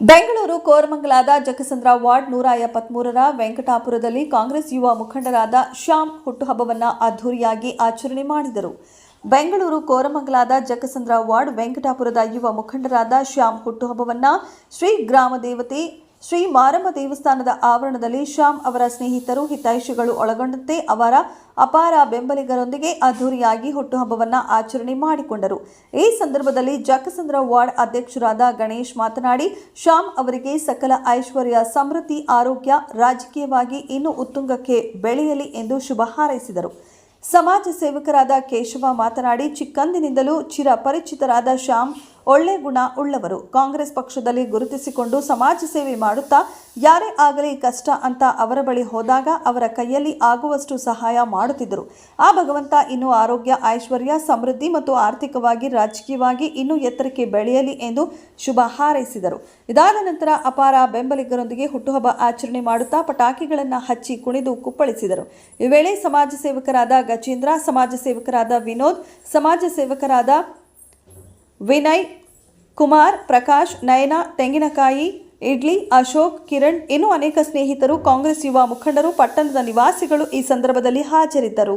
Bengaluru ಕೋರಮಂಗಲದ ಜಕಸಂದ್ರ ward ನೂರ ಎಪ್ಪತ್ಮೂರರ ವೆಂಕಟಾಪುರದಲ್ಲಿ ಕಾಂಗ್ರೆಸ್ ಯುವ ಮುಖಂಡರಾದ ಶ್ಯಾಮ್ ಹುಟ್ಟುಹಬ್ಬವನ್ನು ಅದ್ದೂರಿಯಾಗಿ ಆಚರಣೆ ಮಾಡಿದರು. ಬೆಂಗಳೂರು ಕೋರಮಂಗಲದ ಜಕಸಂದ್ರ ವಾರ್ಡ್ ವೆಂಕಟಾಪುರದ ಯುವ ಮುಖಂಡರಾದ ಶ್ಯಾಮ್ ಹುಟ್ಟುಹಬ್ಬವನ್ನು ಶ್ರೀ ಗ್ರಾಮ ದೇವತೆ ಶ್ರೀ ಮಾರಮ್ಮ ದೇವಸ್ಥಾನದ ಆವರಣದಲ್ಲಿ ಶ್ಯಾಮ್ ಅವರ ಸ್ನೇಹಿತರು ಹಿತೈಷಿಗಳು ಒಳಗೊಂಡಂತೆ ಅವರ ಅಪಾರ ಬೆಂಬಲಿಗರೊಂದಿಗೆ ಅದ್ದೂರಿಯಾಗಿ ಹುಟ್ಟುಹಬ್ಬವನ್ನು ಆಚರಣೆ ಮಾಡಿಕೊಂಡರು. ಈ ಸಂದರ್ಭದಲ್ಲಿ ಜಕಸಂದ್ರ ವಾರ್ಡ್ ಅಧ್ಯಕ್ಷರಾದ ಗಣೇಶ್ ಮಾತನಾಡಿ, ಶ್ಯಾಮ್ ಅವರಿಗೆ ಸಕಲ ಐಶ್ವರ್ಯ, ಸಮೃದ್ಧಿ, ಆರೋಗ್ಯ ರಾಜಕೀಯವಾಗಿ ಇನ್ನೂ ಉತ್ತುಂಗಕ್ಕೆ ಬೆಳೆಯಲಿ ಎಂದು ಶುಭ ಹಾರೈಸಿದರು. ಸಮಾಜ ಸೇವಕರಾದ ಕೇಶವ ಮಾತನಾಡಿ, ಚಿಕ್ಕಂದಿನಿಂದಲೂ ಚಿರ ಪರಿಚಿತರಾದ ಶ್ಯಾಮ್ ಒಳ್ಳೆ ಗುಣ ಉಳ್ಳವರು ಕಾಂಗ್ರೆಸ್ ಪಕ್ಷದಲ್ಲಿ ಗುರುತಿಸಿಕೊಂಡು ಸಮಾಜ ಸೇವೆ ಮಾಡುತ್ತಾ ಯಾರೇ ಆಗಲಿ ಕಷ್ಟ ಅಂತ ಅವರ ಬಳಿ ಹೋದಾಗ ಅವರ ಕೈಯಲ್ಲಿ ಆಗುವಷ್ಟು ಸಹಾಯ ಮಾಡುತ್ತಿದ್ದರು. ಆ ಭಗವಂತ ಇನ್ನೂ ಆರೋಗ್ಯ, ಐಶ್ವರ್ಯ, ಸಮೃದ್ಧಿ ಮತ್ತು ಆರ್ಥಿಕವಾಗಿ, ರಾಜಕೀಯವಾಗಿ ಇನ್ನೂ ಎತ್ತರಕ್ಕೆ ಬೆಳೆಯಲಿ ಎಂದು ಶುಭ ಹಾರೈಸಿದರು. ಇದಾದ ನಂತರ ಅಪಾರ ಬೆಂಬಲಿಗರೊಂದಿಗೆ ಹುಟ್ಟುಹಬ್ಬ ಆಚರಣೆ ಮಾಡುತ್ತಾ ಪಟಾಕಿಗಳನ್ನು ಹಚ್ಚಿ ಕುಣಿದು ಕುಪ್ಪಳಿಸಿದರು. ಈ ವೇಳೆ ಸಮಾಜ ಸೇವಕರಾದ ಗಜೇಂದ್ರ, ಸಮಾಜ ಸೇವಕರಾದ ವಿನೋದ್, ಸಮಾಜ ಸೇವಕರಾದ ವಿನಯ್ ಕುಮಾರ್, ಪ್ರಕಾಶ್, ನಯನ, ತೆಂಗಿನಕಾಯಿ, ಇಡ್ಲಿ, ಅಶೋಕ್, ಕಿರಣ್ ಇನ್ನೂ ಅನೇಕ ಸ್ನೇಹಿತರು, ಕಾಂಗ್ರೆಸ್ ಯುವ ಮುಖಂಡರು, ಪಟ್ಟಣದ ನಿವಾಸಿಗಳು ಈ ಸಂದರ್ಭದಲ್ಲಿ ಹಾಜರಿದ್ದರು.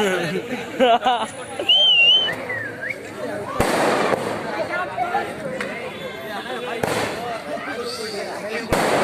Thank you.